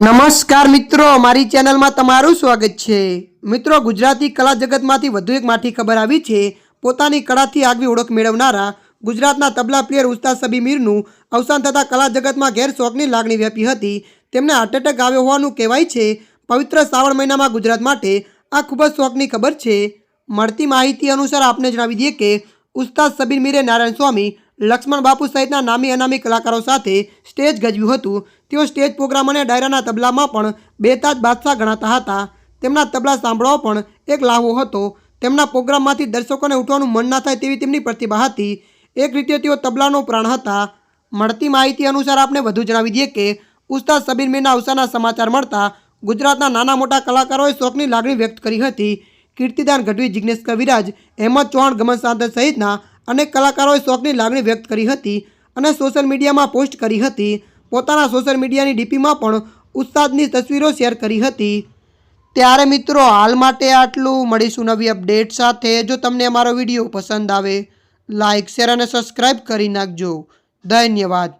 નમસ્કાર મિત્રો, મારી ચેનલમાં તમારું સ્વાગત છે. મિત્રો, ગુજરાતી કલા જગતમાંથી વધુ એક માઠી ખબર આવી છે. પોતાની કળાથી આગવી ઓળખ મેળવનારા ગુજરાતના તબલા પ્લેયર ઉસ્તાદ સબી મીરનું અવસાન થતાં કલા જગતમાં ઘેર લાગણી વ્યાપી હતી. તેમને હાર્ટ એટેક આવ્યો હોવાનું કહેવાય છે. પવિત્ર શ્રાવણ મહિનામાં ગુજરાત માટે આ ખૂબ જ શોકની ખબર છે. મળતી માહિતી અનુસાર આપને જણાવી દઈએ કે ઉસ્તાદ સબીર મીરે નારાયણ સ્વામી લક્ષ્મણ બાપુ સહિતના નામી અનામી કલાકારો સાથે સ્ટેજ ગજવ્યું હતું. તેઓ સ્ટેજ પ્રોગ્રામ અને ડાયરાના તબલામાં પણ બેતાજ બાદશાહ ગણાતા હતા. તેમના તબલા સાંભળવા પણ એક લાહવો હતો. તેમના પ્રોગ્રામમાંથી દર્શકોને ઉઠવાનું મન ના થાય તેવી તેમની પ્રતિભા હતી. એક રીતે તેઓ તબલાનો પ્રાણ હતા. મળતી માહિતી અનુસાર આપણે વધુ જણાવી દઈએ કે ઉસ્તાદ સબીર મીરના અવસાનના સમાચાર મળતા ગુજરાતના નાના મોટા કલાકારોએ શોકની લાગણી વ્યક્ત કરી હતી. કીર્તિદાન ગઢવી, જિગ્નેશ કવિરાજ, અહેમદ ચૌહાણ ગમન સાંદર સહિતના અનેક કલાકારોએ શોકની લાગણી વ્યક્ત કરી હતી અને સોશિયલ મીડિયામાં પોસ્ટ કરી હતી. પોતાના સોશિયલ મીડિયાની ડીપીમાં પણ ઉસ્તાદની તસવીરો શેર કરી હતી. ત્યારે મિત્રો, હાલ માટે આટલું. મળીશું નવી અપડેટ સાથે. જો તમને અમારો વીડિયો પસંદ આવે લાઇક શેર અને સબસ્ક્રાઈબ કરી નાખજો. ધન્યવાદ.